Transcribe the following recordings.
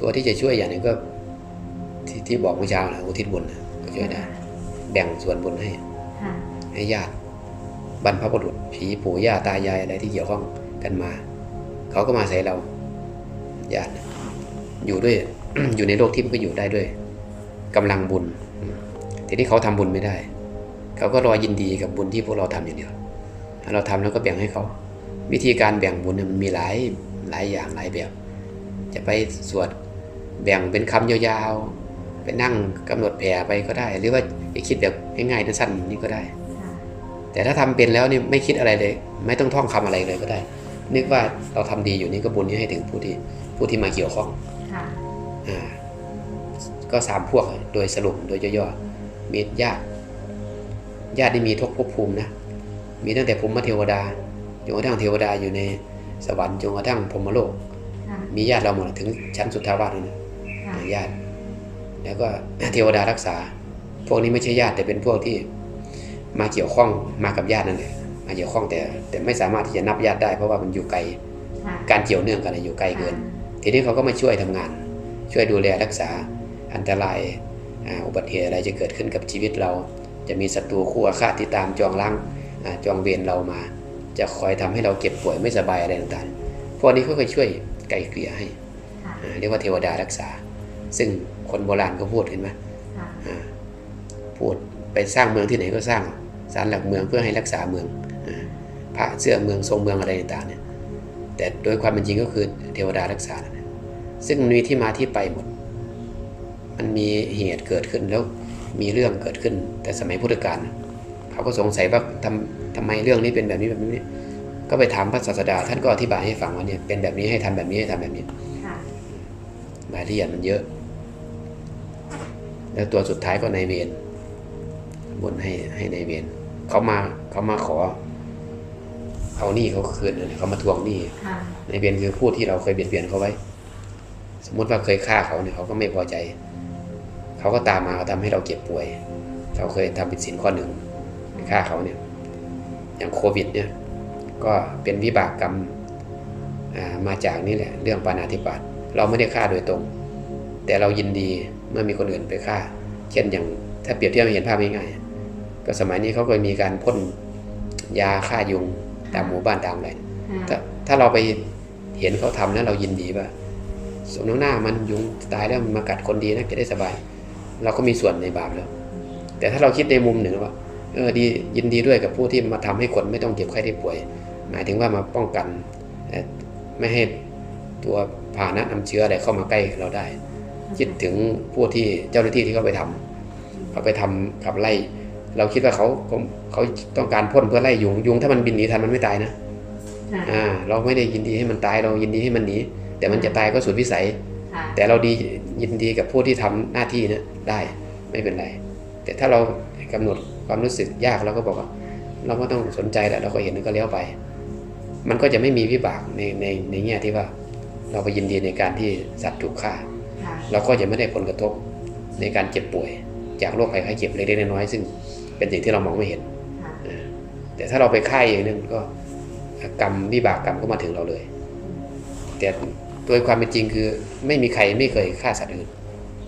ตัวที่จะช่วยอย่างหนึงก็ที่ที่บอกเมื่อเช้านะอุทิศบุญนะก็ช่วยได้แบ่งส่วนบุญให้ค่ะให้ญาติบรรพบุรุษผีปู่ย่าตายายอะไรที่เกี่ยวข้องกันมา เขาก็มาใส่เราญาตินะอยู่ด้วย อยู่ในโลกที่มันก็อยู่ได้ด้วยกำลังบุญอืมทีนี้เขาทำบุญไม่ได้ เขาก็รอยินดีกับบุญที่พวกเราทำอย่างเดียวถ้าเราทำแล้วก็แบ่งให้เขา วิธีการแบ่งบุญเนี่ยมันมีหลายหลายอย่างหลายแบบ จะไปสวด แบ่งเป็นคำยาวๆ ไปนั่งกำหนดแผ่ไปก็ได้ หรือว่าจะคิดแบบง่ายๆสั้นๆนี่ก็ได้ค่ะแต่ถ้าทำเป็นแล้วนี่ไม่คิดอะไรเลย ไม่ต้องท่องคำอะไรเลยก็ได้ นึกว่าเราทำดีอยู่นี่ก็บุญนี้ให้ถึงผู้ที่ผู้ที่มาเกี่ยวข้องค่ะอ่าก็สามพวกโดยสรุปโดยย่อๆมีญาติญาติที่มีทุกภพภูมินะมีตั้งแต่ภูมิเทวดาจนกระทั่งเทวดาอยู่ในสวรรค์จนกระทั่งพรหมโลกค่ะมีญาติเราหมดถึงชั้นสุทธาวาสเลยนะค่ะ ญาติ แล้วก็เทวดารักษา พวกนี้ไม่ใช่ญาติแต่เป็นพวกที่มาเกี่ยวข้องมากับญาตินั่นแหละมาเกี่ยวข้องแต่ แต่ไม่สามารถที่จะนับญาติได้เพราะว่ามันอยู่ไกลค่ะการเกี่ยวเนื่องกันน่ะอยู่ไกลเกิน ทีนี้เขาก็มาช่วยทำงาน ช่วยดูแลรักษาอันตรายอ่าอุบัติเหตุอะไรจะเกิดขึ้นกับชีวิตเรา จะมีศัตรูคู่อาฆาตที่ตามจองล้างอ่าจองเวรเรามา จะคอยทำให้เราเก็บป่วยไม่สบายอะไรต่างๆพวกนี้เขาเคยช่วยไกลเกลี่ยให้ค่ะอ่าเรียกว่าเทวดารักษา ซึ่งคนโบราณก็พูดเห็นไหมค่ะอ่าพูดไปสร้างเมืองที่ไหนก็สร้างศาลหลักเมืองเพื่อให้รักษาเมืองอาพระเสื้อเมืองทรงเมืองอะไรต่างๆเนี่ยแต่โดยความเป็นจริงก็คือเทวดารักษานั่นแหละซึ่งมันมีที่มาที่ไปหมด มันมีเหตุเกิดขึ้นแล้วมีเรื่องเกิดขึ้น แต่สมัยพุทธกาลน่ะเขาก็สงสัยว่าทำทำไมเรื่องนี้เป็นแบบนี้แบบนี้ ก็ไปถามพระศาสดา ท่านก็อธิบายให้ฟังว่าเนี่ยเป็นแบบนี้ให้ทำแบบนี้ให้ทำแบบนี้ค่ะรายละเอียดมันเยอะ แล้วตัวสุดท้ายก็นายเวรบนให้ให้นายเวรเขามาเขามาขอ เอาหนี้เขาคืนนะเขามาทวงหนี้ค่ะนายเวรคือผู้ที่เราเคยเบียดเบียนเขาไว้ สมมติว่าเคยฆ่าเขาเนี่ยเขาก็ไม่พอใจ เขาก็ตามมาเขาทำให้เราเจ็บป่วย เขาเคยทำผิดศีลข้อหนึ่งไปฆ่าเขาเนี่ย อย่างโควิด เนี่ย ก็เป็นวิบากกรรมอ่ามาจากนี่แหละ เรื่องปานาธิบาตเราไม่ได้ฆ่าโดยตรง แต่เรายินดี เมื่อมีคนอื่นไปฆ่า เช่นอย่างถ้าเปรียบเทียบให้เห็นภาพง่ายๆก็สมัยนี้เขาเคยมีการพ่นยาฆ่ายุงตามหมู่บ้านตามอะไรถ้าค่ะถ้าเราไปเห็นเขาทำนะเรายินดีป่ะสมน้ำหน้ามันยุงตายแล้วมันมากัดคนดีนะจะได้สบาย เราก็มีส่วนในบาปแล้ว แต่ถ้าเราคิดในมุมหนึ่งว่าเออดียินดีด้วยกับผู้ที่มาทำให้คนไม่ต้องเจ็บไข้ได้ป่วย หมายถึงว่ามาป้องกันเอ่อไม่ให้ตัวพาหนะนำเชื้ออะไรเข้ามาใกล้เราได้ คิดถึงผู้ที่เจ้าหน้าที่ที่เขาไปทำเขาไปทำขับไล่ เราคิดว่าเขาเขาเขาต้องการพ่นเพื่อไล่ยุงยุงถ้ามันบินหนีทันมันไม่ตายนะค่ะอ่า เราไม่ได้ยินดีให้มันตายเรายินดีให้มันหนีแต่มันจะตายก็สุดวิสัยค่ะแต่เราดียินดีกับผู้ที่ทำหน้าที่นะได้ไม่เป็นไร แต่ถ้าเรากำหนดความรู้สึกยากเราก็บอกว่า เราไม่ต้องสนใจแล้วเราก็เห็นก็เลี้ยวไป มันก็จะไม่มีวิบากในในในแง่ที่ว่า เราไปยินดีในการที่สัตว์ถูกฆ่าค่ะ เราก็จะไม่ได้ผลกระทบในการเจ็บป่วย จากโรคภัยไข้เจ็บเล็กๆน้อยๆซึ่งเป็นสิ่งที่เรามองไม่เห็นค่ะแต่ถ้าเราไปฆ่าเองเนี่ยมันก็กรรมวิบากกรรมก็มาถึงเราเลย แต่โดยความเป็นจริงคือ ไม่มีใครไม่เคยฆ่าสัตว์อื่น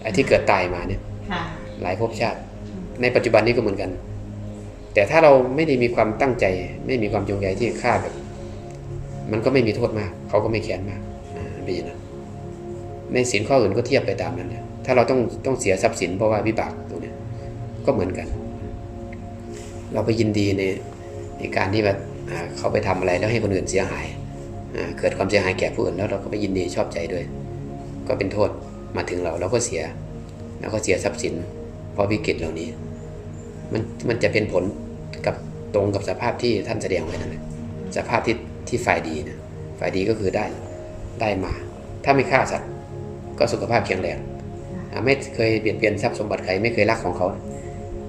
ไอ้ที่เกิดตายมาเนี่ยค่ะหลายภพชาติ ในปัจจุบันนี้ก็เหมือนกัน แต่ถ้าเราไม่ได้มีความตั้งใจ ไม่มีความจงใจที่ฆ่าแบบ มันก็ไม่มีโทษมาก เขาก็ไม่แค้นมากอ่าเป็นอย่างนั้น ในสินข้ออื่นก็เทียบไปตามนั้นนะถ้าเราต้องต้องเสียทรัพย์สินเพราะว่าวิบากตรงนี้ก็เหมือนกัน เราไปยินดีในในการที่แบบเขาไปทำอะไรแล้วให้คนอื่นเสียหาย เกิดความเสียหายแก่ผู้อื่นแล้วเราก็ไปยินดีชอบใจด้วย ก็เป็นโทษมาถึงเราเราก็เสียแล้วก็เสียทรัพย์สิน เพราะวิกฤตเหล่านี้ มันมันจะเป็นผลกับตรงกับสภาพที่ท่านแสดงไว้นั่นแหละสภาพที่ที่ฝ่ายดีนะฝ่ายดีก็คือได้ได้มา ถ้าไม่ฆ่าสัตว์ ก็สุขภาพแข็งแรงอ่าไม่เคยเปลี่ยนเปลี่ยนทรัพย์สมบัติใครไม่เคยรักของเขา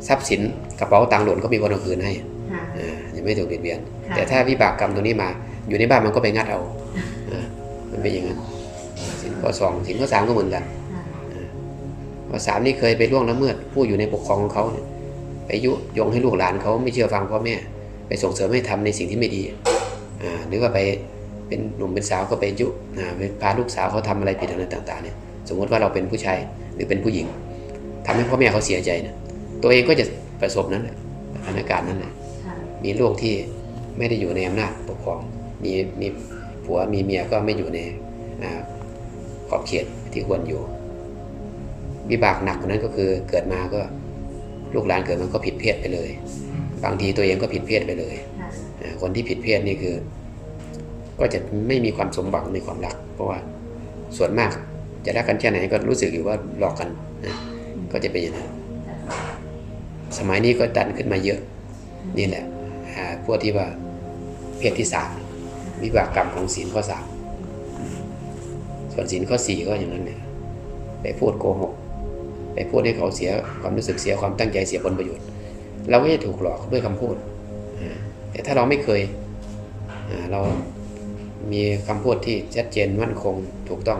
ทรัพย์สินกระเป๋าตังค์หล่นก็มีคนเอาคืนให้ค่ะอ่ายังไม่ถูกเปลี่ยนเปลี่ยนค่ะแต่ถ้าวิบากกรรมตัวนี้มาอยู่ในบ้านมันก็ไปงัดเอาอ่ามันเป็นอย่างนั้นสินข้อสองสินข้อสามก็เหมือนกันค่ะข้อสามนี่เคยไปล่วงละเมิดผู้อยู่ในปกครองของเขาเนี่ยไปยุยงให้ลูกหลานเขาไม่เชื่อฟังพ่อแม่ ไปส่งเสริมให้ทำในสิ่งที่ไม่ดีอ่าหรือว่าไป เป็นหนุ่มเป็นสาวก็ไปยุพาลูกสาวเขาทำอะไรผิดอะไรต่างๆเนี่ยสมมติว่าเราเป็นผู้ชายหรือเป็นผู้หญิงทำให้พ่อแม่เขาเสียใจนะตัวเองก็จะประสบนั้นแหละสถานการณ์นั้นแหละค่ะมีลูกที่ไม่ได้อยู่ในอำนาจปกครอง มีมีผัวมีเมียก็ไม่อยู่ในขอบเขตที่ควรอยู่วิบากหนักกว่านั้นก็คือเกิดมาก็ลูกหลานเกิดมันก็ผิดเพศไปเลย บางทีตัวเองก็ผิดเพศไปเลยค่ะอ่าคนที่ผิดเพศนี่คือ ก็จะไม่มีความสมหวังในความรัก เพราะว่าส่วนมากจะรักกันแค่ไหนก็รู้สึกอยู่ว่าหลอกกันนะก็จะเป็นอย่างนั้นสมัยนี้ก็ดันขึ้นมาเยอะ นี่แหละพวกที่ว่าเพศที่สามวิบากกรรมของศีลข้อสามส่วนศีลข้อสี่ก็อย่างนั้นเนี่ยไปพูดโกหกไปพูดให้เขาเสียความรู้สึกเสียความตั้งใจเสียผลประโยชน์ เราก็จะถูกหลอกด้วยคำพูดแต่ถ้าเราไม่เคยเรา มีคำพูดที่ชัดเจนมั่นคงถูกต้อง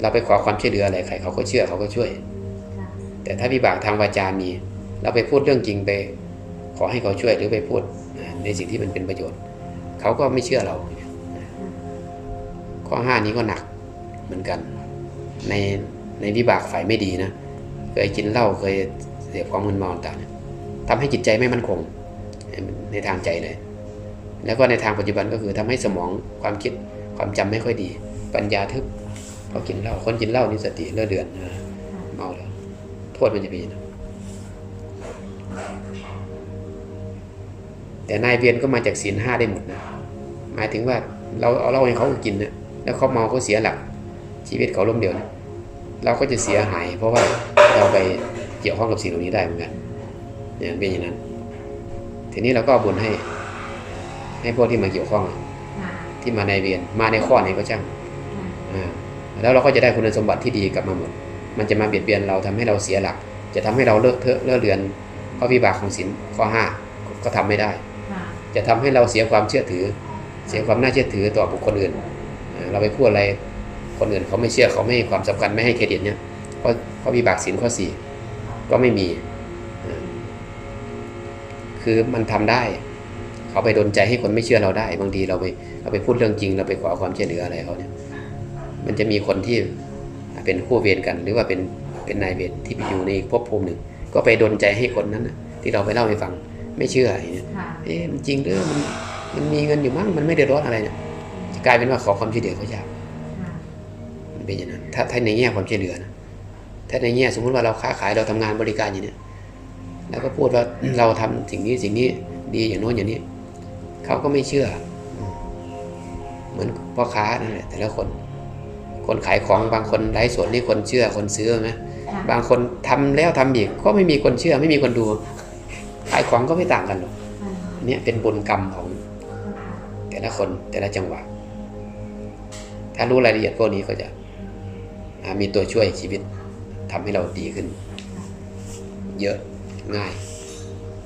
เราไปขอความช่วยเหลืออะไรใครเขาก็เชื่อเขาก็ช่วย แต่ถ้าวิบากทางวาจามี เราไปพูดเรื่องจริงไป ขอให้เขาช่วยหรือไปพูดในสิ่งที่มันเป็นประโยชน์ เขาก็ไม่เชื่อเรา ข้อห้านี้ก็หนักเหมือนกัน ในในวิบากฝ่ายไม่ดีนะเคยกินเหล้าเคยเสพของมึนเมาต่างๆทำให้จิตใจไม่มั่นคงในทางใจเลย แล้วก็ในทางปัจจุบันก็คือทำให้สมองความคิดความจำไม่ค่อยดี ปัญญาทึบเพราะกินเหล้าคนกินเหล้านี่สติเลื่อเดือนเมาแล้วโทษมันจะเป็นอย่างนั้นแต่นายเวียนก็มาจากศีลห้าได้หมดนะหมายถึงว่าเราเอาเหล้าให้เขากินนะแล้วเขาเมาเขาเสียหลัก ชีวิตเขาล้มเหลวนะเราก็จะเสียหาย เพราะว่าเราไปเกี่ยวข้องกับสิ่งเหล่านี้ได้เหมือนกันเนี่ยเป็นอย่างนั้น ทีนี้เราก็บุญให้ ให้พวกที่มาเกี่ยวข้องค่ะที่มาในเวียนมาในข้อไหนก็ช่างค่ะอ่าแล้วเราก็จะได้คุณสมบัติที่ดีกลับมาหมด มันจะมาเบียดเบียนเราทำให้เราเสียหลัก จะทำให้เราเลิกเทอะเลิกเรือนข้อวิบากของศีลข้อห้าก็ทำไม่ได้ค่ะจะทำให้เราเสียความเชื่อถือ เสียความน่าเชื่อถือต่อบุคคลอื่นเอ่อเราไปพูดอะไรคนอื่นเขาไม่เชื่อเขาไม่ให้ความสำคัญไม่ให้เครดิตเนี่ยเพราะเพราะวิบากศีลข้อสี่ก็ไม่มีเอ่อคือมันทำได้ เขาไปดนใจให้คนไม่เชื่อเราได้ บางทีเราไปเราไปพูดเรื่องจริง เราไปขอความช่วยเหลืออะไรเขาเนี่ย มันจะมีคนที่เป็นคู่เวรกัน หรือว่าเป็นเป็นนายเวรที่ไปอยู่ในภพภูมิหนึ่ง ก็ไปดนใจให้คนนั้นน่ะที่เราไปเล่าให้ฟังไม่เชื่ออย่างเงี้ยค่ะเอ๊ะมันจริงหรือมันมันมีเงินอยู่มั้งมันไม่ได้ร้อนอะไรเนี่ยกลายเป็นว่าขอความช่วยเหลือเขายากค่ะมันเป็นอย่างนั้น ถ้าถ้าในแง่ความช่วยเหลือนะถ้าในแง่สมมติว่าเราค้าขายเราทำงานบริการอย่างเนี้ยแล้วก็พูดว่าเราทำสิ่งนี้สิ่งนี้ดีอย่างโน้นอย่างนี้ เขาก็ไม่เชื่ออืมเหมือนพ่อค้านั่นแหละแต่ละคน คนขายของบางคนไร้สวนนี่คนเชื่อคนซื้อไหมค่ะบางคนทำแล้วทำอีกก็ไม่มีคนเชื่อไม่มีคนดู ขายของก็ไม่ต่างกันหรอกค่ะเนี่ยเป็นบุญกรรมของค่ะแต่ละคนแต่ละจังหวะ ถ้ารู้รายละเอียดพวกนี้ก็จะอ่ามีตัวช่วยชีวิตทำให้เราดีขึ้น เยอะง่าย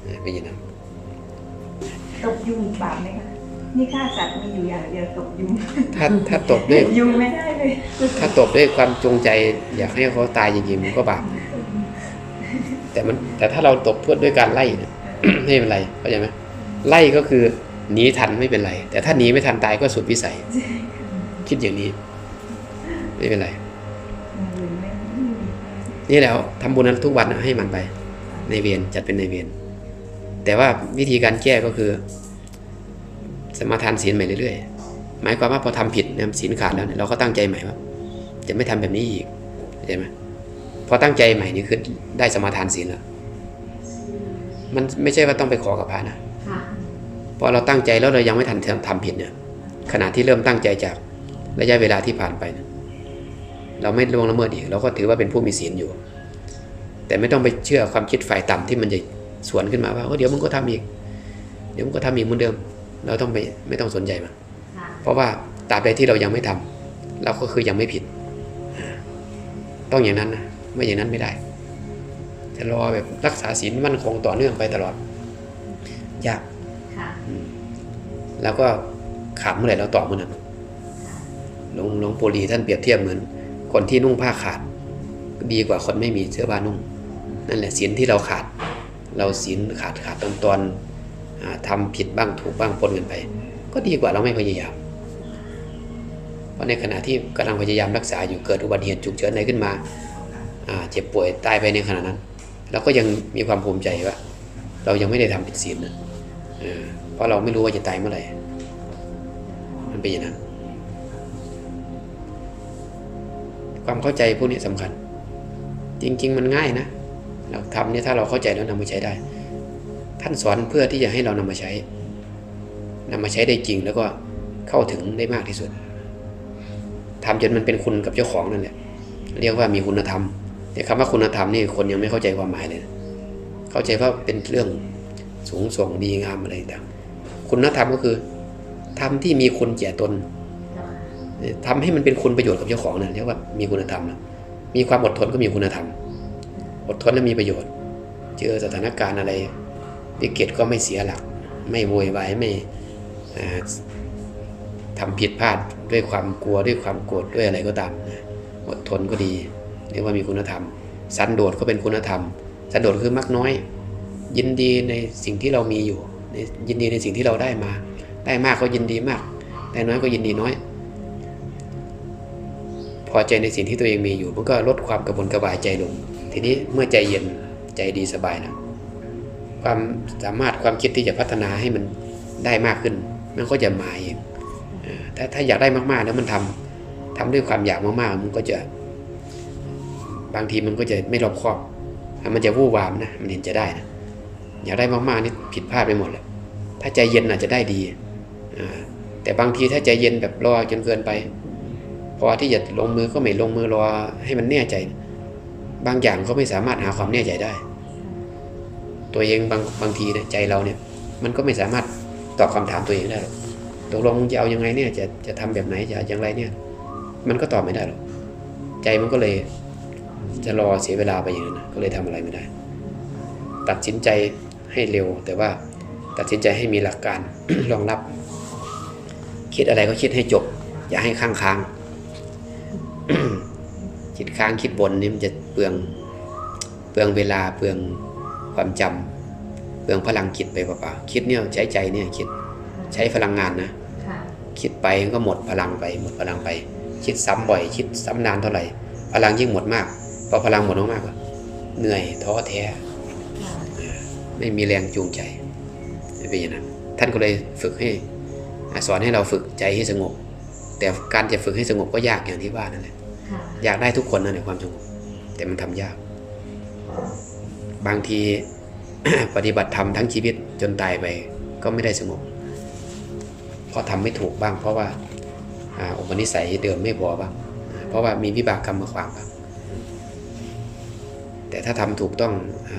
อ่าเป็นอย่างนั้น ตบยุงบาปไหมคะนี่ฆ่าสัตว์มีอยู่อย่างเดียวตบยุงถ้าถ้าตบด้วยยุงไม่ได้เลย ถ้าตบด้วยความจงใจ อยากให้เขาตายจริงๆมันก็บาปแต่มันแต่ถ้าเราตบเพื่อด้วยการไล่เนี่ยไม่เป็นไรเข้าใจไหมไล่ก็คือหนีทันไม่เป็นไร แต่ถ้าหนีไม่ทันตายก็สุดวิสัย คิดอย่างนี้ ไม่เป็นไรอย่างอื่นไม่ไม่มีนี่แหล้วทำบุญนั้นทุกวันนะให้มันไป ในเวียนจัดเป็นในเวียน แต่ว่าวิธีการแก้ก็คือ สมาทานศีลใหม่เรื่อยๆ หมายความว่าพอทำผิดเนี่ยศีลขาดแล้วเนี่ยเราก็ตั้งใจใหม่ว่า จะไม่ทำแบบนี้อีกเข้าใจไหมพอตั้งใจใหม่นี่คือได้สมาทานศีลแล้วมันไม่ใช่ว่าต้องไปขอกับพระนะค่ะพอเราตั้งใจแล้วเรายังไม่ทันทำผิดเนี่ยขณะที่เริ่มตั้งใจจากระยะเวลาที่ผ่านไปเนี่ยเราไม่ล่วงละเมิดอีกเราก็ถือว่าเป็นผู้มีศีลอยู่ แต่ไม่ต้องไปเชื่อความคิดฝ่ายต่ำที่มันจะ สวนขึ้นมาว่าโอ้เดี๋ยวมึงก็ทำอีก เดี๋ยวมึงก็ทำอีกเหมือนเดิม เราต้องไปไม่ต้องสนใจมันค่ะเพราะว่าตราบใดที่เรายังไม่ทำเราก็คือยังไม่ผิดอ่าต้องอย่างนั้นนะไม่อย่างนั้นไม่ได้ จะรอแบบรักษาศีลมั่นคงต่อเนื่องไปตลอดยากค่ะแล้วก็ขาดเมื่อไหร่เราต่อเมื่อนั้นหลวงหลวงปู่ลีท่านเปรียบเทียบเหมือน คนที่นุ่งผ้าขาด ดีกว่าคนไม่มีเสื้อผ้านุ่ง นั่นแหละศีลที่เราขาด เราศีลขาดขาดตอนตอนๆอ่าทำผิดบ้างถูกบ้างปนกันไป ก็ดีกว่าเราไม่พยายาม เพราะในขณะที่กำลังพยายามรักษาอยู่เกิดอุบัติเหตุฉุกเฉินอะไรขึ้นมาเจ็บป่วยตายไปในขณะนั้นเราก็ยังมีความภูมิใจว่า เรายังไม่ได้ทำผิดศีลนะเออเพราะเราไม่รู้ว่าจะตายเมื่อไหร่มันเป็นอย่างนั้น ความเข้าใจพวกนี้สำคัญ จริง ๆ มันง่ายนะ เราทำเนี่ยถ้าเราเข้าใจแล้วนำมาใช้ได้ ท่านสอนเพื่อที่จะให้เรานำมาใช้นำมาใช้ได้จริงแล้วก็เข้าถึงได้มากที่สุดทำจนมันเป็นคุณกับเจ้าของนั่นแหละเรียกว่ามีคุณธรรม แต่คำว่าคุณธรรมนี่คนยังไม่เข้าใจความหมายเลยนะเข้าใจว่าเป็นเรื่องสูงส่งดีงามอะไรต่างคุณธรรมก็คือทำที่มีคุณแก่ตนทำให้มันเป็นคุณประโยชน์กับเจ้าของนั่นเรียกว่ามีคุณธรรมนะมีความอดทนก็มีคุณธรรม อดทนและมีประโยชน์ เจอสถานการณ์อะไรวิกฤตก็ไม่เสียหลัก ไม่โวยวายไม่อ่าทำผิดพลาดด้วยความกลัวด้วยความโกรธด้วยอะไรก็ตาม อดทนก็ดีเรียกว่ามีคุณธรรม สันโดษก็เป็นคุณธรรม สันโดษคือมักน้อย ยินดีในสิ่งที่เรามีอยู่ยินดีในสิ่งที่เราได้มา ได้มากก็ยินดีมาก ได้น้อยก็ยินดีน้อย พอใจในสิ่งที่ตัวเองมีอยู่ มันก็ลดความกระวนกระวายใจลง ทีนี้เมื่อใจเย็นใจดีสบายนะความสามารถความคิดที่จะพัฒนาให้มันได้มากขึ้น มันก็จะมาเองถ้าถ้าอยากได้มากๆแล้วมันทำทำด้วยความอยากมากๆ มันก็จะ บางทีมันก็จะไม่รอบคอบ มันจะวู่วามนะ มันเห็นจะได้นะ อยากได้มากๆนี่ผิดพลาดไปหมดเลย ถ้าใจเย็นอาจจะได้ดี แต่บางทีถ้าใจเย็นแบบรอจนเกินไป อที่จะลงมือก็ไม่ลงมือรอให้มันแน่ใจ บางอย่างก็ไม่สามารถหาความแน่ใจได้ ตัวเองบางบางทีเนี่ยใจเราเนี่ย มันก็ไม่สามารถตอบคำถามตัวเองได้หรอกตกลงจะเอายังไงเนี่ยจะจะทำแบบไหนจะอย่างไรเนี่ย มันก็ตอบไม่ได้หรอกใจมันก็เลยจะรอเสียเวลาไปอย่างนั้นนะก็เลยทำอะไรไม่ได้ ตัดสินใจให้เร็ว แต่ว่าตัดสินใจให้มีหลักการรองรับ คิดอะไรก็คิดให้จบ อย่าให้ค้างค้าง คิดค้างคิดบนนี่มันจะเปลืองเปลืองเวลาเปลืองความจำเปลืองพลังคิดไปเปล่าๆคิดเนี่ยใช้ใจเนี่ยคิดใช้พลังงานนะค่ะคิดไปก็หมดพลังไป หมดพลังไป คิดซ้ำบ่อย คิดซ้ำนานเท่าไหร่ พลังยิ่งหมดมากพอพลังหมดมากๆก็เหนื่อยท้อแท้ไม่มีแรงจูงใจเป็นอย่างนั้นท่านก็เลยฝึกให้อ่าสอนให้เราฝึกใจให้สงบ แต่การจะฝึกให้สงบก็ยากอย่างที่ว่านั่นแหละค่ะ อยากได้ทุกคนนั่นความสงบแต่มันทำยาก บางทีปฏิบัติธรรมทั้งชีวิตจนตายไปก็ไม่ได้สงบเพราะทำไม่ถูกบ้าง เพราะว่าอุปนิสัยเดิมไม่พอบ้างเพราะว่ามีวิบากกรรมมาขวางบ้างแต่ถ้าทำถูกต้อง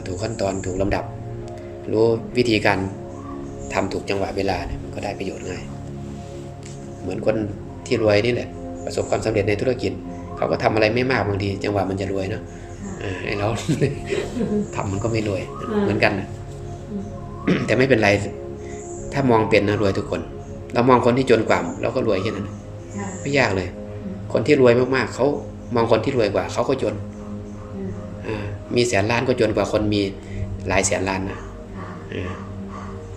ถูกขั้นตอนถูกลำดับ รู้วิธีการทำถูกจังหวะเวลาเนี่ยมันก็ได้ประโยชน์ง่าย เหมือนคนที่รวยนี่แหละประสบความสำเร็จในธุรกิจ เขาก็ทำอะไรไม่มากบางทีจังหวะมันจะรวยเนาะอ่าไอ้เราทำมันก็ไม่รวยเหมือนกันนะแต่ไม่เป็นไร ถ้ามองเป็นนะรวยทุกคน เรามองคนที่จนกว่าเราก็รวยแค่นั้นค่ะไม่ยากเลย คนที่รวยมากๆเขามองคนที่รวยกว่าเขาก็จนอืมอ่ามีแสนล้านก็จนกว่าคนมีหลายแสนล้านนะค่ะอ่า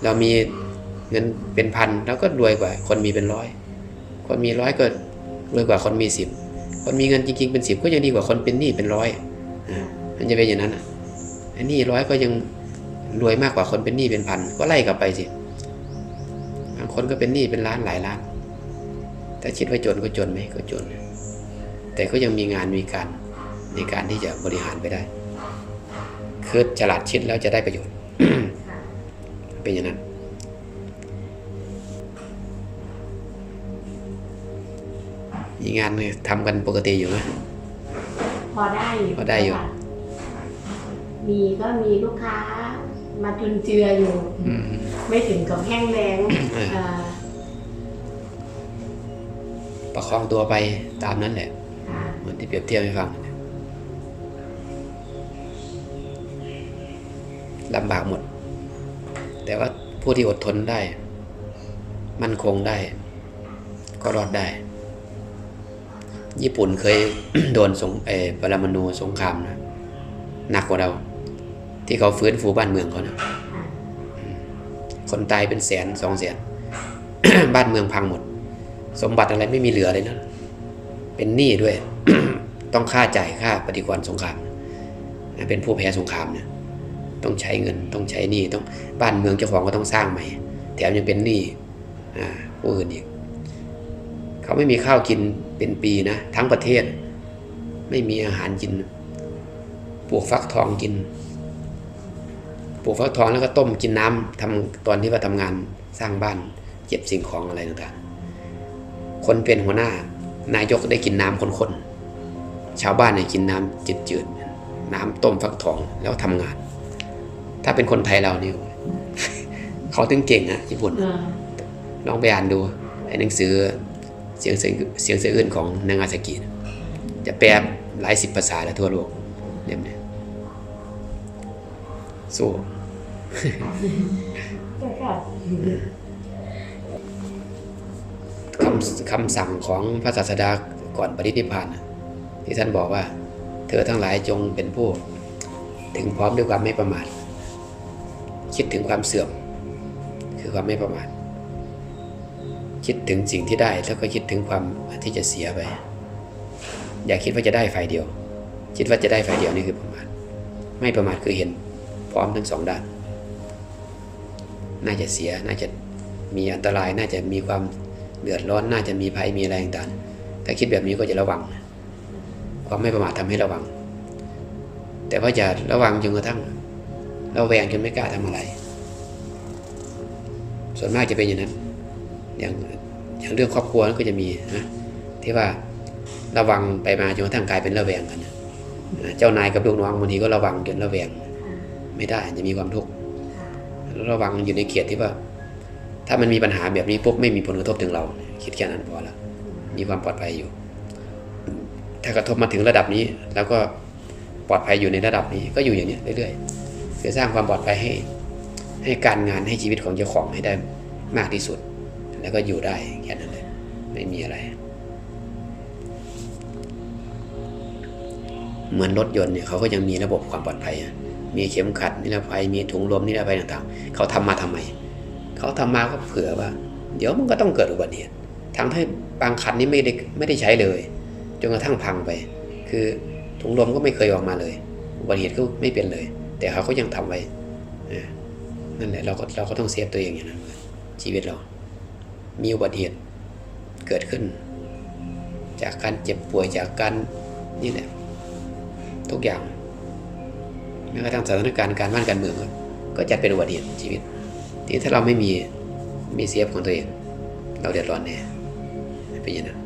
เรามีเงินเป็นพันแล้วก็รวยกว่า คนมีเป็นร้อย คนมีร้อยก็รวยกว่าคนมีสิบ คนมีเงินจริงๆเป็นสิบก็ยังดีกว่าคนเป็นหนี้เป็นร้อยอ่ามันจะเป็นอย่างนั้นอะหนี้ร้อยก็ยังรวยมากกว่าคนเป็นหนี้เป็นพันก็ไล่กลับไปสิบางคนก็เป็นหนี้เป็นล้านหลายล้าน แต่คิดว่าจนก็จนไหมก็จน แต่ก็ยังมีงานมีการในการที่จะบริหารไปได้ คือฉลาดคิดแล้วจะได้ประโยชน์ เป็นอย่างนั้น มีงานทำกันปกติอยู่ไหมพอได้อยู่พอได้อยู่ค่ะมีก็มีลูกค้ามาจุนเจืออยู่อืมไม่ถึงกับแห้งแล้งเอออ่าประคองตัวไปตามนั้นแหละค่ะเหมือนที่เปรียบเทียบให้ฟังนั่นแหละลำบากหมด แต่ว่าผู้ที่อดทนได้ มั่นคงได้ ก็รอดได้ ญี่ปุ่นเคยโดนสงเอปรมาณูสงครามนะหนักกว่าเรา ที่เขาฟื้นฟูบ้านเมืองเขานะค่ะคนตายเป็นแสนสองแสนบ้านเมืองพังหมด สมบัติอะไรไม่มีเหลือเลยนะเป็นหนี้ด้วย ต้องค่าจ่ายค่าปฏิกรสงครามนะเป็นผู้แพ้สงครามเนี่ยต้องใช้เงินต้องใช้หนี้ต้องบ้านเมืองเจ้าของก็ต้องสร้างใหม่ แถมยังเป็นหนี้อ่าผู้อื่นอีก เขาไม่มีข้าวกินเป็นปีนะทั้งประเทศ ไม่มีอาหารกินปลูกฟักทองกินปลูกฟักทองแล้วก็ต้มกินน้ำทำตอนที่ว่าทำงานสร้างบ้านเก็บสิ่งของอะไรต่างๆ คนเป็นหัวหน้านายกได้กินน้ำข้นๆชาวบ้านเนี่ยกินน้ำจืดๆน้ำต้มฟักทองแล้วทำงาน ถ้าเป็นคนไทยเรานี่เขาถึงเก่งอะญี่ปุ่นเออะอลองไปอ่านดูไอ้หนังสือ เสียงเสียงเสียงเสืออื่นของนางาซากิ จะแปลหลายสิบภาษาแล้วทั่วโลกเล่มเนี้ยสู้คำคำสั่งของพระศาสดาก่อนปรินิพพานที่ท่านบอกว่า เธอทั้งหลายจงเป็นผู้ ถึงพร้อมด้วยความไม่ประมาทคิดถึงความเสื่อม คือความไม่ประมาท คิดถึงสิ่งที่ได้แล้วก็คิดถึงความที่จะเสียไป อย่าคิดว่าจะได้ฝ่ายเดียว คิดว่าจะได้ฝ่ายเดียวนี่คือประมาทไม่ประมาทคือเห็นพร้อมทั้งสองด้าน น่าจะเสียน่าจะมีอันตรายน่าจะมีความเดือดร้อนน่าจะมีภัยมีอะไรต่างๆถ้าคิดแบบนี้ก็จะระวัง ความไม่ประมาททำให้ระวัง แต่ว่าอย่าระวังจนกระทั่งเราแวงจนไม่กล้าทำอะไร ส่วนมากจะเป็นอย่างนั้น อย่างอย่างเรื่องครอบครัวก็จะมีนะที่ว่าระวังไปมาจนกระทั่งกลายเป็นระแวงกันนะเจ้านายกับลูกน้องบางทีก็ระวังจนระแวงไม่ได้จะมีความทุกข์แล้วระวังอยู่ในเขตที่ว่า ถ้ามันมีปัญหาแบบนี้ปุ๊บไม่มีผลกระทบถึงเรา คิดแค่นั้นพอแล้วมีความปลอดภัยอยู่ ถ้ากระทบมาถึงระดับนี้ แล้วก็ปลอดภัยอยู่ในระดับนี้ก็อยู่อย่างนี้เรื่อยๆคือสร้างความปลอดภัยให้ ให้การงานให้ชีวิตของเจ้าของให้ได้มากที่สุด แล้วก็อยู่ได้แค่นั้นเลยไม่มีอะไร เหมือนรถยนต์เนี่ยเขาก็ยังมีระบบความปลอดภัย มีเข็มขัดนิรภัย มีถุงลมนิรภัยต่างๆ เขาทำมาทำไม เขาทำมาก็เผื่อว่า เดี๋ยวมันก็ต้องเกิดอุบัติเหตุทั้งที่บางคันนี้ไม่ได้ไม่ได้ใช้เลยจนกระทั่งพังไป คือถุงลมก็ไม่เคยออกมาเลย อุบัติเหตุก็ไม่เป็นเลย แต่เขาก็ยังทำไว้นั่นแหละเราก็เราก็ต้องเซฟตัวเองอย่างนั้นชีวิตเรา มีอุบัติเหตุเกิดขึ้น จากการเจ็บป่วยจากการนี่แหละทุกอย่างแม้กระทั่งสถานการณ์การบ้านการเมืองก็จัดเป็นอุบัติเหตุชีวิตที่ถ้าเราไม่มีมีเสียบของตัวเอง เราเดือดร้อนแน่เป็นอย่างนั้น